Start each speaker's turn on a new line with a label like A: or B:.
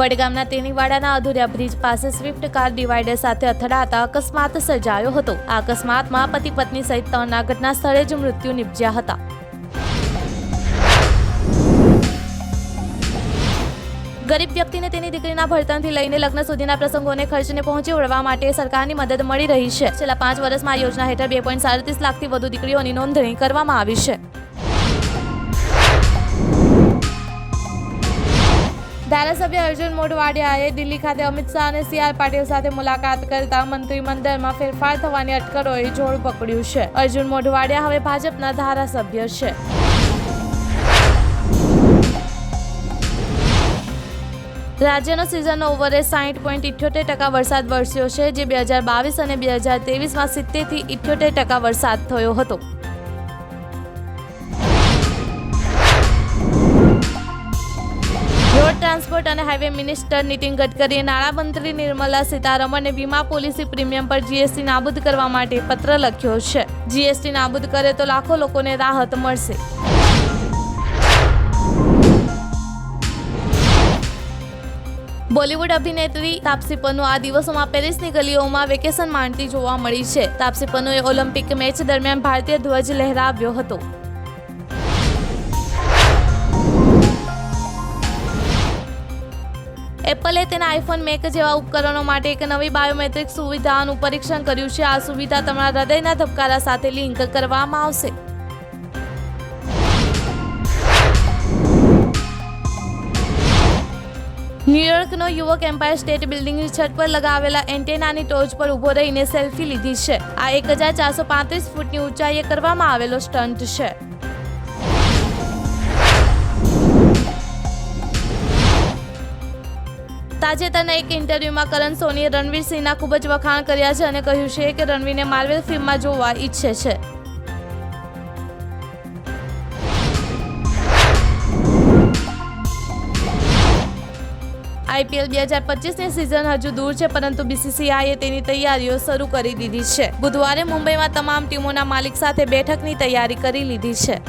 A: વડગામના તેનીવાડાના અધુર્યા બ્રિજ પાસે સ્વિફ્ટ કાર ડિવાઈડર સાથે અથડાતા અકસ્માત સર્જાયો હતો. આ અકસ્માતમાં પતિ પત્ની સહિત ત્રણના ઘટના સ્થળે જ મૃત્યુ નિપજ્યા હતા. ગરીબ વ્યક્તિને તેની દીકરીના ભણતરથી લઈને લગ્ન સુધીના પ્રસંગોને ખર્ચને પહોંચી વળવા માટે સરકારની મદદ મળી રહી છે. છેલ્લા પાંચ વર્ષમાં યોજના હેઠળ બે પોઈન્ટ સાડત્રીસ લાખથી વધુ દીકરીઓની નોંધણી કરવામાં આવી છે. ધારાસભ્ય અર્જુન મોઢવાડિયાએ દિલ્હી ખાતે અમિત શાહ અને સી આર પાટીલ સાથે મુલાકાત કરતા મંત્રીમંડળમાં ફેરફાર થવાની અટકળોએ જોર પકડ્યું છે. અર્જુન મોઢવાડિયા હવે ભાજપના ધારાસભ્ય છે. રાજ્યનો સિઝન ઓવરે સાહીઠ પોઈન્ટ ઇઠ્યોતેર ટકા વરસાદ વરસ્યો છે, જે બે હજાર બાવીસ અને બે હજાર ત્રેવીસમાં સિત્તેરથી ઇઠ્યોતેર ટકા વરસાદ થયો હતો. રોડ ટ્રાન્સપોર્ટ અને હાઈવે મિનિસ્ટર નીતિન ગડકરીએ નાણામંત્રી નિર્મલા સીતારમણને વીમા પોલિસી પ્રીમિયમ પર જીએસટી નાબૂદ કરવા માટે પત્ર લખ્યો છે. જીએસટી નાબૂદ કરે તો લાખો લોકોને રાહત મળશે. બોલિવૂડ અભિનેત્રી તાપસી પન્નુ આ દિવસોમાં પેરિસની ગલીઓમાં વેકેશન માણતી જોવા મળી છે. તાપસી પન્નુએ ઓલિમ્પિક મેચ દરમિયાન ભારતીય ધ્વજ લહેરાવ્યો હતો. એપલે તેના આઈફોન મેક જેવા ઉપકરણો માટે એક નવી બાયોમેટ્રિક સુવિધાનું પરીક્ષણ કર્યું છે. આ સુવિધા તમારા હૃદયના ધબકારા સાથે લિંક કરવામાં આવશે. ન્યુયોર્કનો યુવક એમ્પાયર સ્ટેટ બિલ્ડિંગની છત પર લગાવેલા એન્ટેનાની ટોચ પર ઊભો રહીને સેલ્ફી લીધી છે. આ એક હજાર ચારસો પાંત્રીસ ફૂટની ઊંચાઈએ કરવામાં આવેલો સ્ટન્ટ છે. તાજેતરના એક ઇન્ટરવ્યુમાં કરણ સોનીએ રણવીર સિંહના ખૂબ જ વખાણ કર્યા છે અને કહ્યું છે કે રણવીરને માર્વેલ ફિલ્મમાં જોવા ઈચ્છે છે. આઈપીએલ બે હજાર પચીસની સિઝન હજુ દૂર છે, પરંતુ બીસીસીઆઈએ તેની તૈયારીઓ શરૂ કરી દીધી છે. બુધવારે મુંબઈમાં તમામ ટીમોના માલિક સાથે બેઠકની તૈયારી કરી લીધી છે.